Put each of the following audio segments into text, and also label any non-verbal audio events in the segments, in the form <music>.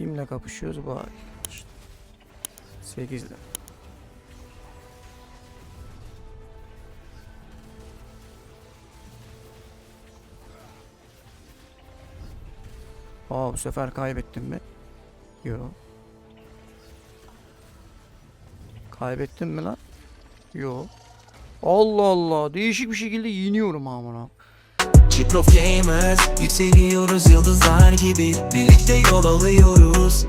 Kimle kapışıyoruz bu ay? 8'de. Aa bu sefer kaybettim mi? Yo. Kaybettim mi lan? Yo. Allah Allah değişik bir şekilde yeniyorum amına. Chip of Gamers Yükseliyoruz yıldızlar gibi. Birlikte yol alıyoruz.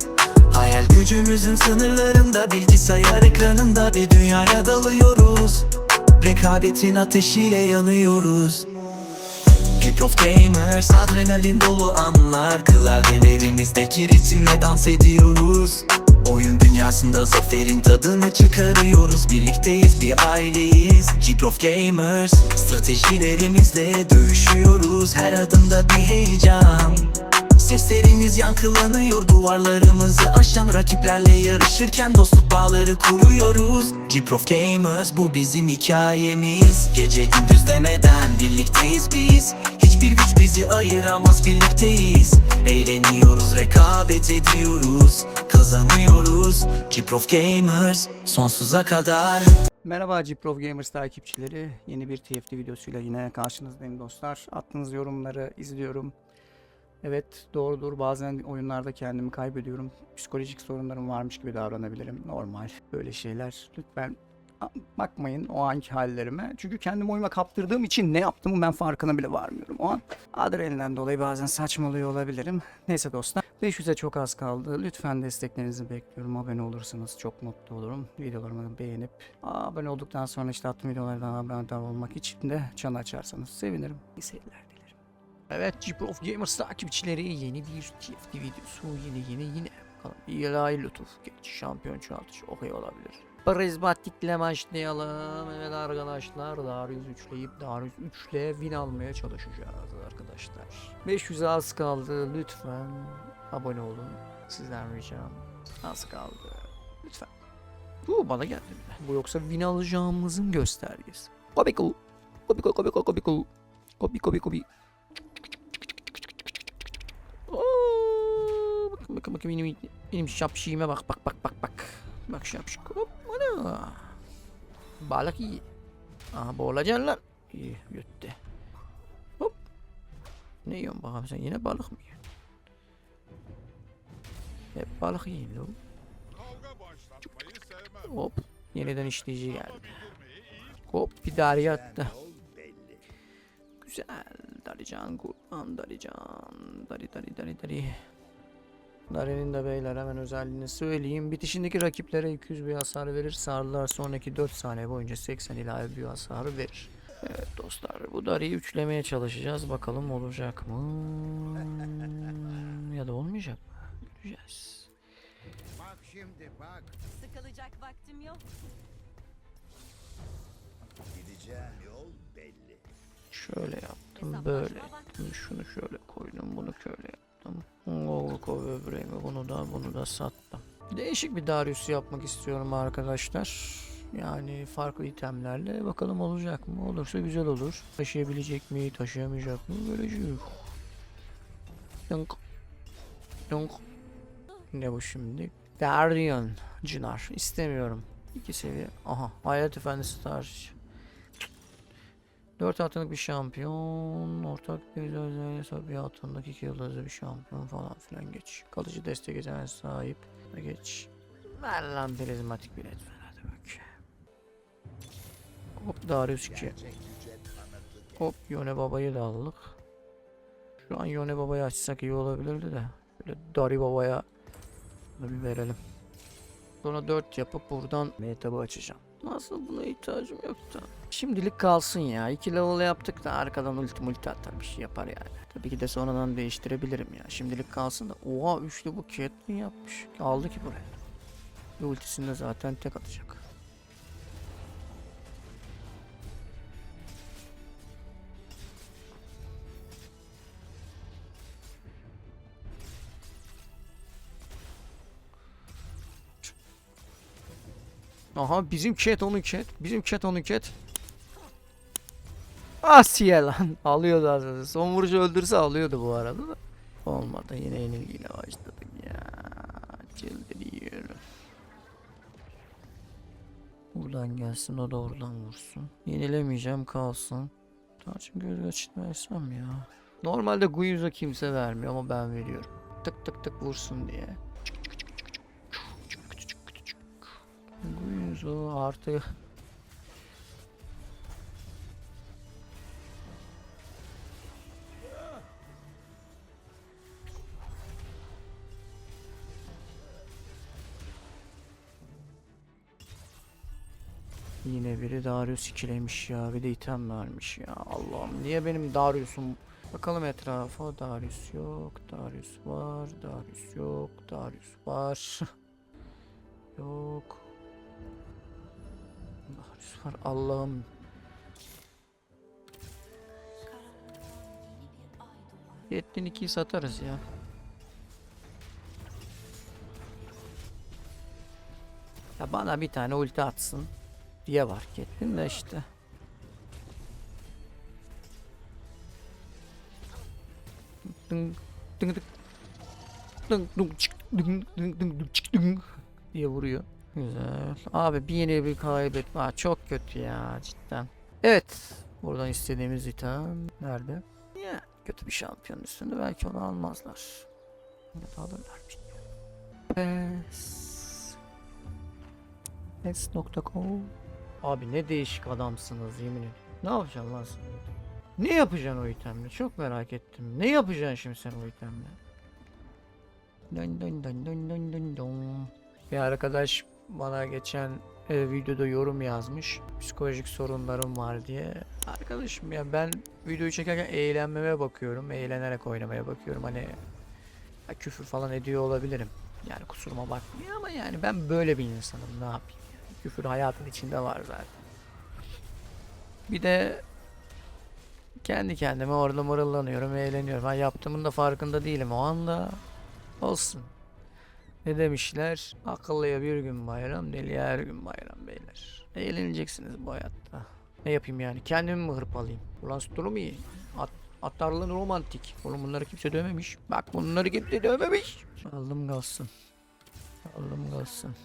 Hayal gücümüzün sınırlarında Bilgisayar ekranında bir dünyaya dalıyoruz. Rekabetin ateşiyle yanıyoruz. Of Gamers Adrenalin dolu anlar. Klavyelerimizdeki ritimle dans ediyoruz Oyun dünyasında zaferin tadını çıkarıyoruz. Birlikteyiz bir aileyiz. Chip of Gamers Stratejilerimizle dövüşüyoruz. Her adımda bir heyecan. Seslerimiz yankılanıyor duvarlarımızı aşan rakiplerle yarışırken dostluk bağları kuruyoruz. Jeep of Gamers bu bizim hikayemiz. Gece gündüz demeden birlikteyiz biz Hiçbir güç bizi ayıramaz birlikteyiz Eğleniyoruz rekabet ediyoruz Kazanıyoruz Jeep of Gamers sonsuza kadar Merhaba Ciprov Gamers takipçileri. Yeni bir TFT videosuyla yine karşınızdayım dostlar. Attığınız yorumları izliyorum. Evet doğrudur bazen oyunlarda kendimi kaybediyorum. Psikolojik sorunlarım varmış gibi davranabilirim. Normal böyle şeyler. Lütfen bakmayın o anki hallerime. Çünkü kendimi oyuna kaptırdığım için ne yaptığımı ben farkına bile varmıyorum. O an adrenalinden dolayı bazen saçmalıyor olabilirim. Neyse dostlar 500'e çok az kaldı. Lütfen desteklerinizi bekliyorum. Abone olursanız çok mutlu olurum. Videolarımı beğenip abone olduktan sonra işte attığım videolardan haberdar olmak için de çan açarsanız sevinirim. İyi seyirler. Evet Jeep of Gamers takipçileri yeni bir TFT videosu yine yine yine. Bakalım İlahi lütuf geç şampiyon çoğaltıcı okey olabilir. Prizmatikle başlayalım. Evet arkadaşlar Darius 3'leyip Darius 3'le win almaya çalışacağız arkadaşlar. 500 az kaldı lütfen abone olun. Sizden ricam az kaldı. Lütfen. Bu bana geldi bile. Bu yoksa win alacağımızın göstergesi. Kobiko. Kobiko kobiko kobiko. Kobiko kobiko. Bakın bakın benim, benim şapşiğime bak bak bak bak bak. Bak şapşik hop. Balık iyi. Aha boğulacaksın lan. İyi yuttı. Hop. Ne yiyorsun bakalım sen yine balık mı yiyorsun? Hep balık yiyin lo. Hop. Yeniden işleyici geldi. Hop bir darya attı. Güzel. Darican kurban Darican. Dari dari dari dari. Dari'nin de beyler hemen özelliğini söyleyeyim. Bitişindeki rakiplere 200 bir hasar verir. Sarılar sonraki 4 saniye boyunca 80 ilave bir hasarı verir. Evet dostlar bu Dari'yi üçlemeye çalışacağız. Bakalım olacak mı? <laughs> Ya da olmayacak mı? Göreceğiz. Bak şimdi bak Sıkılacak vaktim yok. gideceğim yol belli. Şöyle yaptım, böyle yaptım. Şunu şöyle koydum, bunu şöyle yaptım. Volko böbreğimi bunu da bunu da sattım. Değişik bir Darius yapmak istiyorum arkadaşlar. Yani farklı itemlerle bakalım olacak mı? Olursa güzel olur. Taşıyabilecek mi, taşıyamayacak mı? Göreceğiz. Yonk. Yonk. Ne bu şimdi? Guardian. Cinar. İstemiyorum. İki seviye. Aha. Hayat Efendisi tarzı. 4 haftalık bir şampiyon, ortak bir özelliği bir haftalık 2 yıldızlı bir şampiyon falan filan geç. Kalıcı destek yeteneğine sahip geç. Ver lan prizmatik bir etmen hadi bak. Hop Darius 2. Gerçek güce tanıklık Hop Yone Baba'yı da aldık. Şu an Yone Baba'yı açsak iyi olabilirdi de. Böyle Dari Baba'ya bir verelim. Sonra 4 yapıp buradan metabı açacağım. Nasıl buna ihtiyacım yoktu. Şimdilik kalsın ya. 2 level yaptık da arkadan ulti multi atar bir şey yapar yani. Tabii ki de sonradan değiştirebilirim ya. Şimdilik kalsın da. Oha üçlü bu Caitlyn yapmış. Aldı ki buraya. Ve ultisinde zaten tek atacak. Aha bizim chat onun chat. Bizim chat onun chat. Asiye lan. <laughs> Alıyordu önce. Son vuruşu öldürse alıyordu bu arada da. Olmadı yine yenilgiyle başladık ya. Çıldırıyorum. Buradan gelsin o da oradan vursun. Yenilemeyeceğim kalsın. Tarçın göz açıtmaysam ya. Normalde Guiuz'a kimse vermiyor ama ben veriyorum. Tık tık tık vursun diye. Guiuz'u artı Yine biri Darius ikilemiş ya. Bir de item vermiş ya. Allah'ım niye benim Darius'um? Bakalım etrafa. Darius yok. Darius var. Darius yok. Darius var. <laughs> yok. Darius var. Allah'ım. Yettin ikiyi satarız ya. Ya bana bir tane ulti atsın diye fark ettim de işte. Ding ding çık ding ding ding ding çık ding diye vuruyor. Güzel. Abi bir yeni bir kaybetme. Çok kötü ya cidden. Evet. Buradan istediğimiz item nerede? Ya kötü bir şampiyon üstünde belki onu almazlar. Ya da alırlar bilmiyorum. Pes. Pes.com Abi ne değişik adamsınız yemin ederim. Ne yapacaksın lan sen? Ne yapacaksın o itemle? Çok merak ettim. Ne yapacaksın şimdi sen o itemle? Dön dön dön dön dön dön dön. Bir arkadaş bana geçen e, videoda yorum yazmış. Psikolojik sorunlarım var diye. Arkadaşım ya ben videoyu çekerken eğlenmeme bakıyorum. Eğlenerek oynamaya bakıyorum. Hani ya küfür falan ediyor olabilirim. Yani kusuruma bakmıyor ama yani ben böyle bir insanım. Ne yapayım? Küfür hayatın içinde var zaten. Bir de kendi kendime orada mırıldanıyorum, eğleniyorum. Ben yaptığımın da farkında değilim o anda. Olsun. Ne demişler? Akıllıya bir gün bayram, deliye her gün bayram beyler. Eğleneceksiniz bu hayatta. Ne yapayım yani? Kendimi mi hırpalayayım? Ulan durum iyi. At, atlarla romantik. Oğlum bunları kimse dövmemiş. Bak bunları kimse dövmemiş. Aldım kalsın. Aldım kalsın.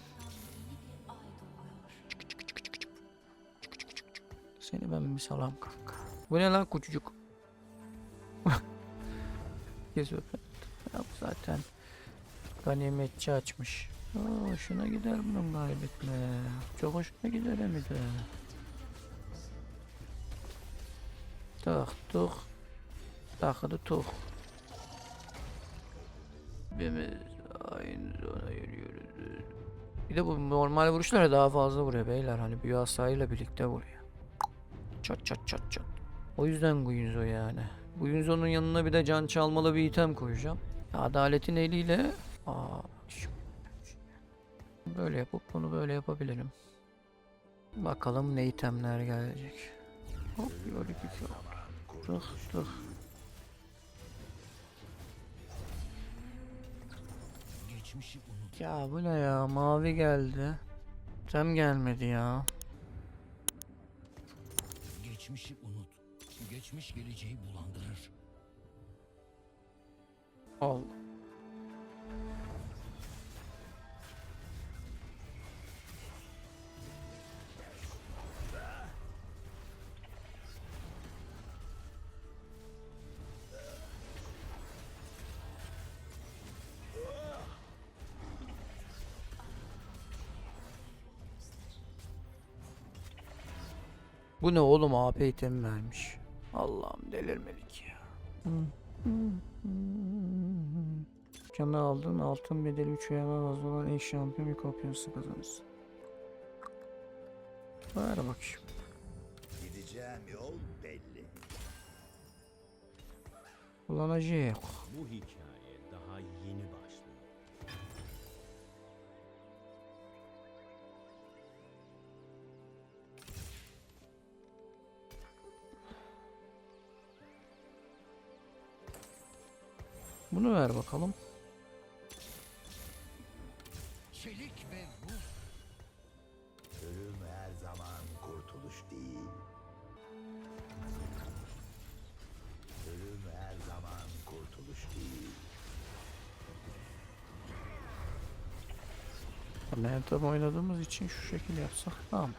Seni ben bir salam kanka. Bu ne lan kucucuk? Geziyor. <laughs> Ya bu zaten ganimetçi açmış. Aa, hoşuna gider bunun kaybetme. Çok hoşuna gider hem de. Tık tık. Takıdı tık. Biz aynı zona yürüyoruz. Bir de bu normal vuruşlara daha fazla vuruyor beyler. Hani büyü hasarıyla birlikte vuruyor. Çat çat çat çat. O yüzden Guinzo yani. Guinzo'nun yanına bir de can çalmalı bir item koyacağım. Adaletin eliyle Aa, şu- böyle yapıp bunu böyle yapabilirim. Bakalım ne itemler gelecek. Hop böyle tık. Geçmişi unut. Ya bu ne ya mavi geldi. Tem gelmedi ya. Geçmişi unut. Geçmiş geleceği bulandırır. Al. Bu ne oğlum AP item vermiş. Allah'ım delirmedik ya. Canı aldın altın bedeli 3 veya fazla olan ilk şampiyon bir kopyası kazanırsın. Ver bakayım. Gideceğim yol belli. Kullanacak. Bu hikaye Bunu ver bakalım. Çelik ve ruh. Ölüm her zaman kurtuluş değil. Ölüm her zaman kurtuluş değil. Phantom oynadığımız için şu şekil yapsak tamam.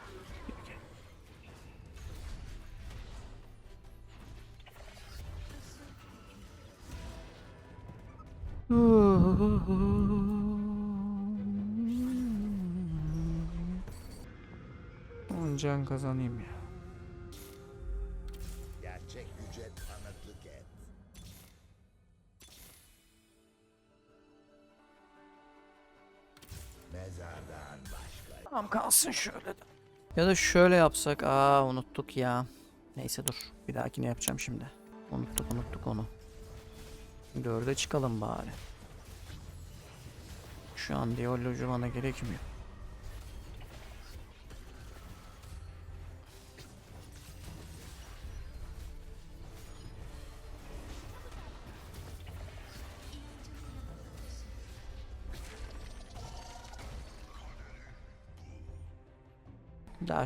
Can kazanayım ya. Gerçek güce tanıklık et. Mezardan başka Tamam kalsın şöyle de. Ya da şöyle yapsak. Aa unuttuk ya. Neyse dur. Bir dahakine yapacağım şimdi. Unuttuk unuttuk onu. Dörde çıkalım bari. Şu an diyaloji bana gerekmiyor.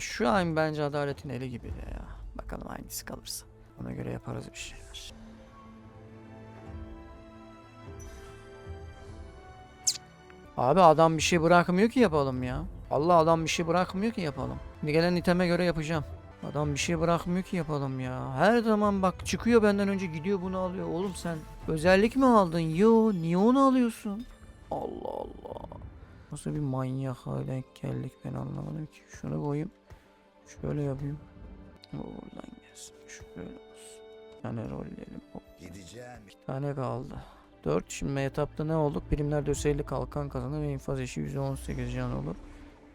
Şu an bence adaletin eli gibi ya. Bakalım hangisi kalırsa. Ona göre yaparız bir şeyler. Abi adam bir şey bırakmıyor ki yapalım ya. Allah adam bir şey bırakmıyor ki yapalım. Gelen iteme göre yapacağım. Adam bir şey bırakmıyor ki yapalım ya. Her zaman bak çıkıyor benden önce gidiyor bunu alıyor. Oğlum sen özellik mi aldın? Yo niye onu alıyorsun? Allah Allah. Nasıl bir manyak hale geldik ben anlamadım ki. Şunu koyayım. Şöyle yapayım. O Oradan gelsin. Şöyle olsun. Rolleyelim. Hop. gideceğim. Bir tane kaldı. 4. Şimdi etapta ne olduk? Birimler döseyli kalkan kazanır ve infaz eşi %18 can olur.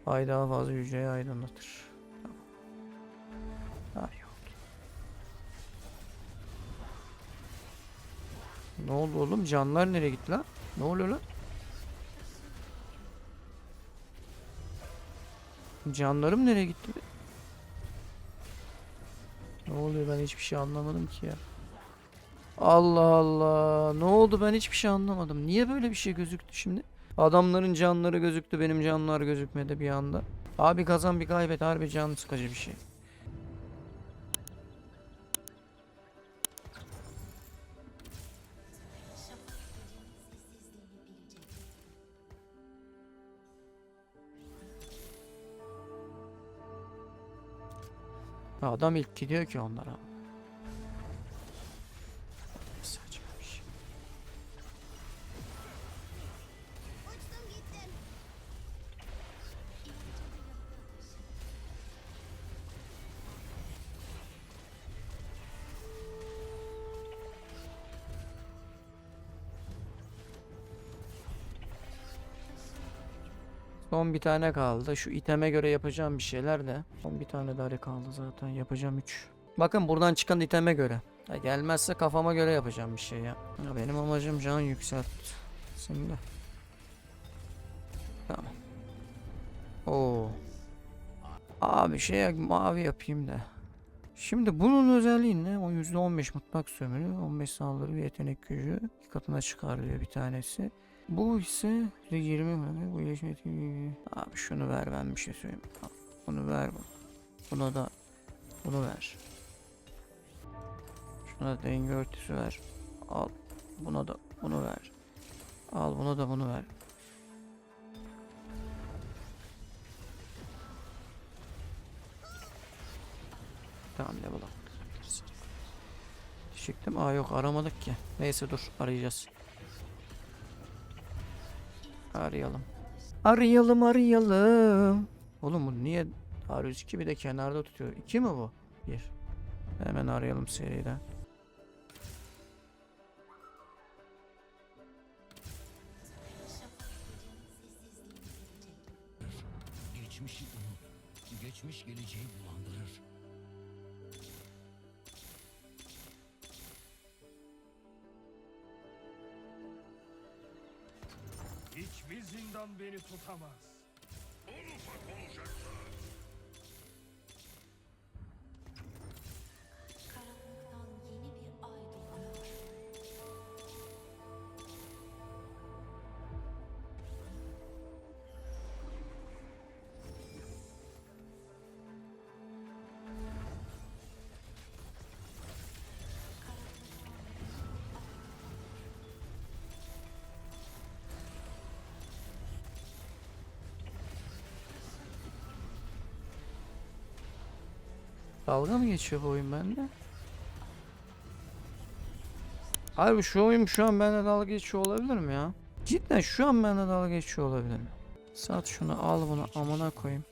Ay daha fazla hücreyi aydınlatır. Tamam. Daha iyi oldu. Ne oldu oğlum? Canlar nereye gitti lan? Ne oluyor lan? Canlarım nereye gitti? be? Ne oluyor ben hiçbir şey anlamadım ki ya. Allah Allah. Ne oldu ben hiçbir şey anlamadım. Niye böyle bir şey gözüktü şimdi? Adamların canları gözüktü benim canlar gözükmedi bir anda. Abi kazan bir kaybet harbi can sıkıcı bir şey. Adam ilk gidiyor ki onlara. Son bir tane kaldı. Şu iteme göre yapacağım bir şeyler de. Son bir tane daha kaldı zaten. Yapacağım 3. Bakın buradan çıkan iteme göre. Ya gelmezse kafama göre yapacağım bir şey ya. ya benim amacım can yükselt. Şimdi. Tamam. Oo. Abi şey mavi yapayım da. Şimdi bunun özelliği ne? O %15 mutlak sömürü, 15 saldırı ve yetenek gücü iki katına çıkar diyor bir tanesi. Bu ise %20 mi? Bu iyileşme etki- Abi şunu ver ben bir şey söyleyeyim. Bunu ver bana. Buna da bunu ver. Şuna da denge örtüsü ver. Al. Buna da bunu ver. Al buna da bunu ver. Tamam level up. Çıktım. Aa yok aramadık ki. Neyse dur arayacağız. Arayalım. Arayalım arayalım. Oğlum bu niye R102 bir de kenarda tutuyor. 2 mi bu? 1. Hemen arayalım seriden. Geçmişi unut. Geçmiş geleceği bulandırır. Zindan beni tutamaz. Karanlıktan Dalga mı geçiyor bu oyun bende? Harbi şu oyun şu an bende dalga geçiyor olabilir mi ya? Cidden şu an bende dalga geçiyor olabilir mi? Sat şunu al bunu amına koyayım.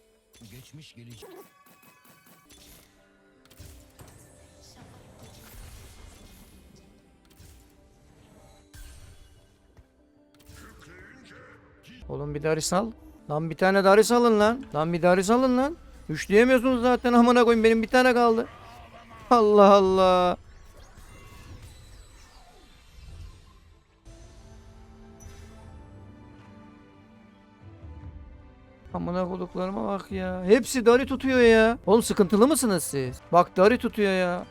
Geçmiş gelecek. Oğlum bir daris al. Lan bir tane daris alın lan. Lan bir daris alın lan. Üçleyemiyorsunuz zaten amına koyayım benim bir tane kaldı. Allah Allah. Amına koduklarıma bak ya. Hepsi dari tutuyor ya. Oğlum sıkıntılı mısınız siz? Bak dari tutuyor ya.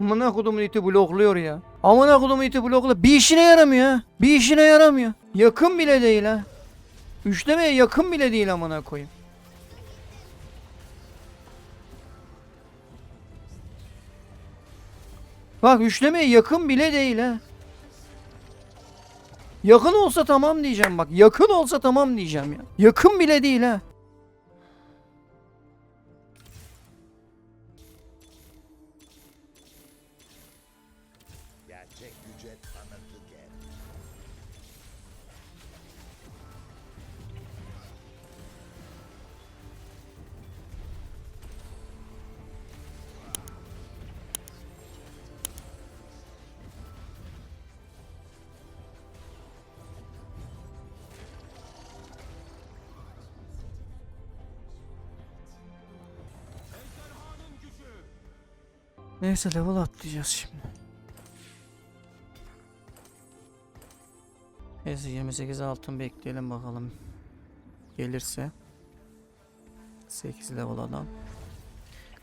Amına kodumun iti blokluyor ya. Amına kodumun iti blokluyor. Bir işine yaramıyor. Bir işine yaramıyor. Yakın bile değil ha. Üçlemeye yakın bile değil amına koyayım. Bak üçlemeye yakın bile değil ha. Yakın olsa tamam diyeceğim bak. Yakın olsa tamam diyeceğim ya. Yakın bile değil ha. Neyse level atlayacağız şimdi. Neyse 28 altın bekleyelim bakalım. Gelirse. 8 level adam.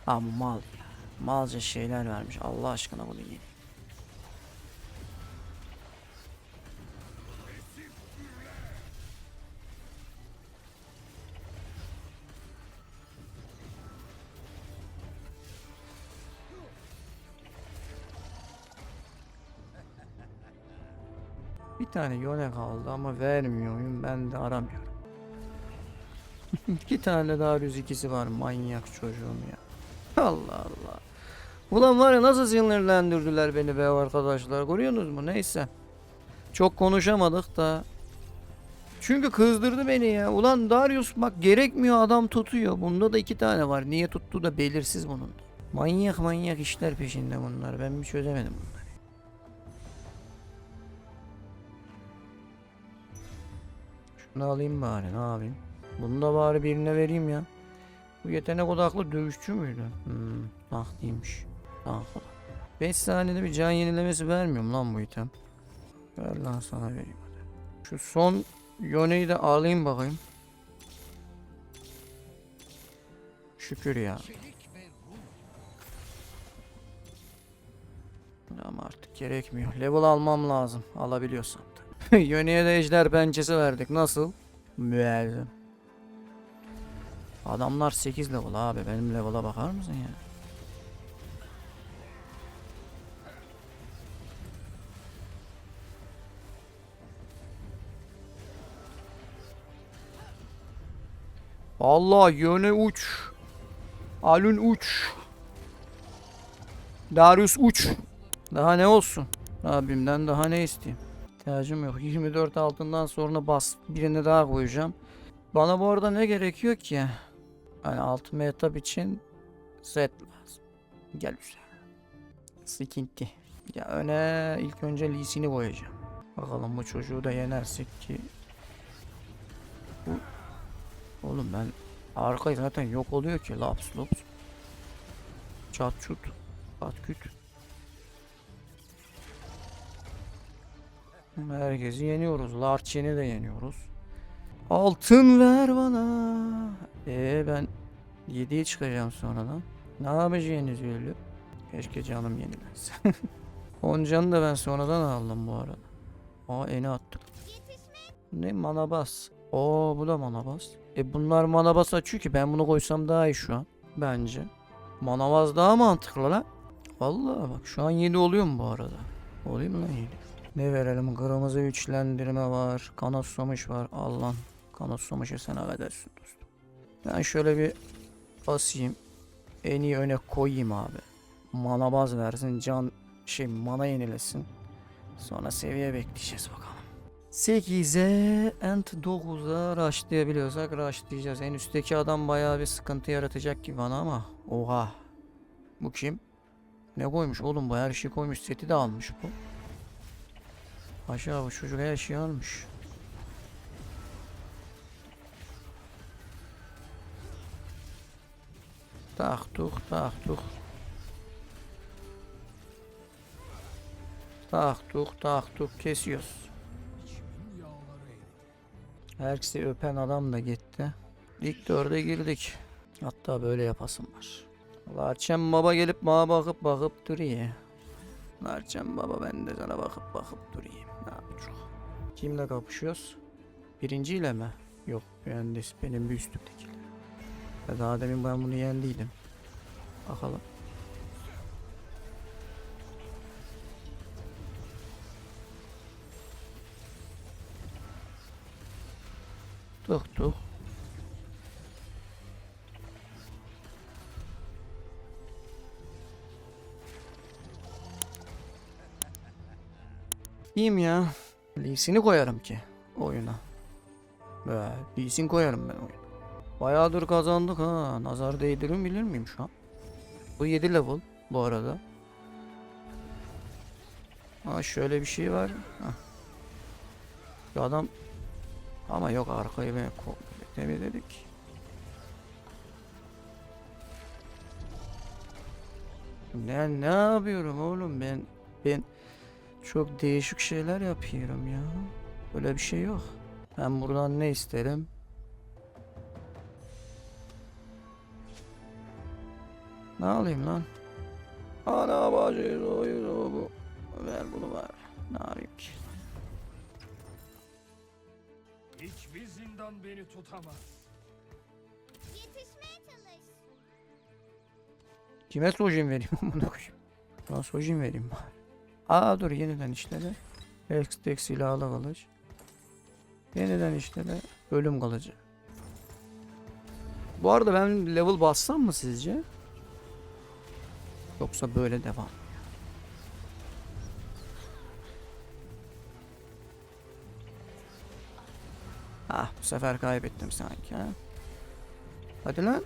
Ama mal. Malca şeyler vermiş. Allah aşkına bunu yiyin. Tane yone kaldı ama vermiyor oyun. Ben de aramıyorum. <laughs> İki tane daha düz ikisi var. Manyak çocuğum ya. Allah Allah. Ulan var ya nasıl sinirlendirdiler beni be arkadaşlar. Görüyorsunuz mu? Neyse. Çok konuşamadık da. Çünkü kızdırdı beni ya. Ulan Darius bak gerekmiyor adam tutuyor. Bunda da iki tane var. Niye tuttu da belirsiz bunun. Manyak manyak işler peşinde bunlar. Ben bir çözemedim bunları. Şunu alayım bari ne yapayım. Bunu da bari birine vereyim ya. Bu yetenek odaklı dövüşçü müydü? Hmm, tahtiymiş. Tahtlı. 5 saniyede bir can yenilemesi vermiyor mu lan bu item? Ver lan sana vereyim hadi. Şu son yoneyi de alayım bakayım. Şükür ya. Ama artık gerekmiyor. Level almam lazım. Alabiliyorsam da. <laughs> Yöneye de ejder pençesi verdik. Nasıl? Müezzim. Adamlar 8 level abi. Benim level'a bakar mısın ya? Allah yöne uç. Alün uç. Darius uç. Daha ne olsun? Abimden daha ne isteyeyim? İhtiyacım yok. 24 altından sonra bas. Birini daha koyacağım. Bana bu arada ne gerekiyor ki? Hani altın etap için set lazım. Gel güzel. Sıkıntı. Ya öne ilk önce Lee Sin'i koyacağım. Bakalım bu çocuğu da yenersek ki. Bu... Oğlum ben arkayı zaten yok oluyor ki laps lups. Çat çut. Pat küt. Herkesi yeniyoruz. Larçen'i de yeniyoruz. Altın ver bana. Ee ben 7'ye çıkacağım sonradan. Ne yapacağınız öyle? Keşke canım yenilense. <laughs> 10 canı da ben sonradan aldım bu arada. Aa eni attık. Ne manabas. Oo bu da manabas. E bunlar manabas açıyor ki ben bunu koysam daha iyi şu an. Bence. Manabas daha mantıklı lan. Vallahi bak şu an 7 oluyor mu bu arada? Oluyor mu lan 7? Ne verelim? Kırmızı güçlendirme var. Kanat somuş var. Allah. Kanat somışı sen affedersin dostum. Ben şöyle bir basayım. En iyi öne koyayım abi. Mana baz versin. Can şey mana yenilesin. Sonra seviye bekleyeceğiz bakalım. 8'e and 9'a rushlayabiliyorsak rushlayacağız. En üstteki adam bayağı bir sıkıntı yaratacak gibi bana ama. Oha. Bu kim? Ne koymuş oğlum bu her şeyi koymuş. Seti de almış bu. Aşağı bu çocuk her şeyi almış. Tak tuk tak tuk. Tak tuk tak tuk kesiyoruz. Herkesi öpen adam da gitti. İlk dörde girdik. Hatta böyle yapasım var. Larçem baba gelip bana bakıp bakıp duruyor. Larçem baba ben de sana bakıp bakıp durayım. Kimle kapışıyoruz? Birinciyle mi? Yok mühendis benim bir üstümdekiyle. Ya daha demin ben bunu yendiydim. Bakalım. Tuk tuk. İyiyim ya. Lee Sin'i koyarım ki oyuna. Be, Lee Sin koyarım ben oyuna. Bayağıdır kazandık ha. Nazar değdirim bilir miyim şu an? Bu 7 level bu arada. Ha şöyle bir şey var. Ha. Şu adam ama yok arkayı ben temizledik. Ne ne yapıyorum oğlum ben ben çok değişik şeyler yapıyorum ya. Böyle bir şey yok. Ben buradan ne isterim? Ne alayım lan? Ana bacı oyun o bu. Ver bunu ver. Ne yapayım ki? Hiçbir zindan beni tutamaz. Yetişmeye çalış. Kime sojin vereyim <laughs> amına koyayım? Ben sojin vereyim bari. Aa dur yeniden işledi. Hextech silahlı kılıç. Yeniden işledi. Ölüm kılıcı. Bu arada ben level bassam mı sizce? Yoksa böyle devam. Ah bu sefer kaybettim sanki ha. Hadi lan.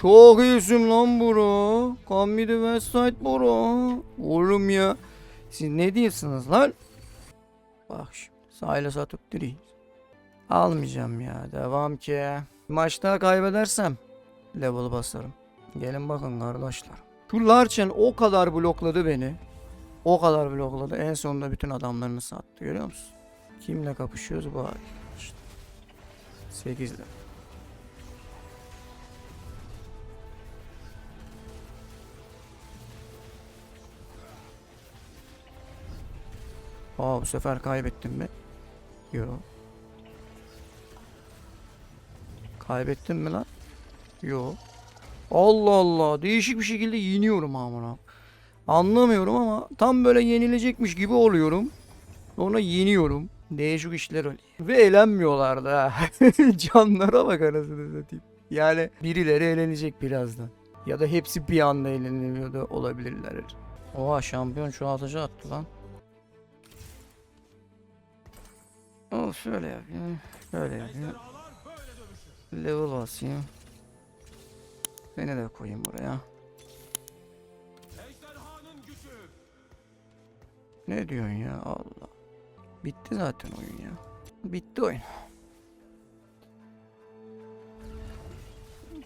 Çok iyisin lan bro. Come me the west bro. Oğlum ya. Siz ne diyorsunuz lan? Bak şimdi. Sahile satıp durayım. Almayacağım ya. Devam ki. Maçta kaybedersem level basarım. Gelin bakın kardeşler. Şu Larchen o kadar blokladı beni. O kadar blokladı. En sonunda bütün adamlarını sattı. Görüyor musun? Kimle kapışıyoruz bu ay? İşte. 8'le. Aa bu sefer kaybettim mi? Yo. Kaybettim mi lan? Yo. Allah Allah. Değişik bir şekilde yeniyorum amına. Anlamıyorum ama tam böyle yenilecekmiş gibi oluyorum. Sonra yeniyorum. Değişik işler oluyor. Ve eğlenmiyorlar da. <laughs> Canlara bak anasını satayım. Yani birileri eğlenecek birazdan. Ya da hepsi bir anda eğlenemiyor da olabilirler. Oha şampiyon çoğaltıcı attı lan. Oh şöyle yapayım. Şöyle yapayım. Level basayım. Seni de koyayım buraya. Ne diyorsun ya Allah. Bitti zaten oyun ya. Bitti oyun.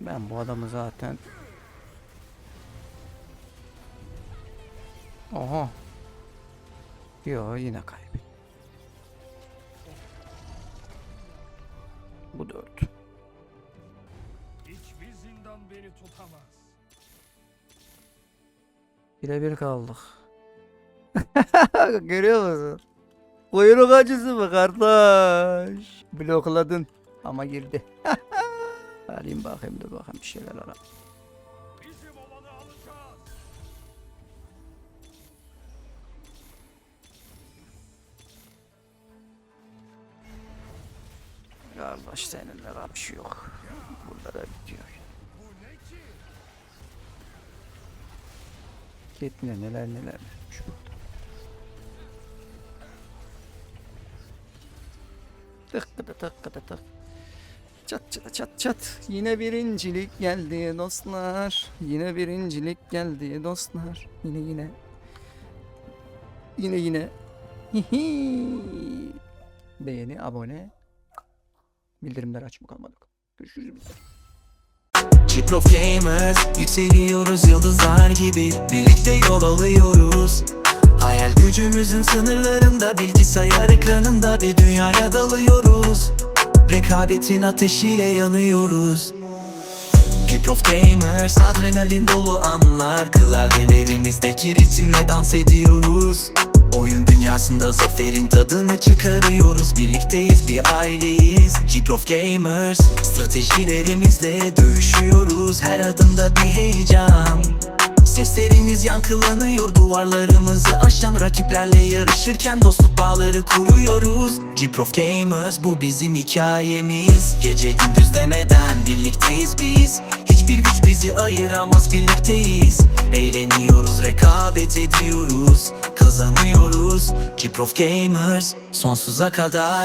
Ben bu adamı zaten Oha. Yo yine kaybettim. Tutamaz. Birebir kaldık. <laughs> Görüyor musun? Kuyruk acısı mı kardeş? Blokladın ama girdi. <laughs> Alayım bakayım dur bakayım bir şeyler ara. Kardeş seninle bir şey yok. Burada da bitiyor. Ketmine neler neler. Şu Tık kıdı tık kıdı tık. Çat çat çat çat. Yine birincilik geldi dostlar. Yine birincilik geldi dostlar. Yine yine. Yine yine. Hihi. Beğeni, abone. Bildirimler açma kalmadık. Görüşürüz. Ciprof Gamers Yükseliyoruz yıldızlar gibi. Birlikte yol alıyoruz. Hayal gücümüzün sınırlarında Bilgisayar ekranında bir dünyaya dalıyoruz. Rekabetin ateşiyle yanıyoruz. Kick Gamers Adrenalin dolu anlar. Klavyelerimizde ritimle dans ediyoruz. Oyun dünyasında zaferin tadını çıkarıyoruz. Birlikteyiz bir aileyiz. Chiprof Gamers Stratejilerimizle dövüşüyoruz. Her adımda bir heyecan. Seslerimiz yankılanıyor duvarlarımızı aşan rakiplerle yarışırken dostluk bağları kuruyoruz. Ciprof Gamers bu bizim hikayemiz. Gece gündüz demeden birlikteyiz biz. Hiçbir güç bizi ayıramaz birlikteyiz. Eğleniyoruz rekabet ediyoruz Kazanıyoruz. Ciprof Gamers sonsuza kadar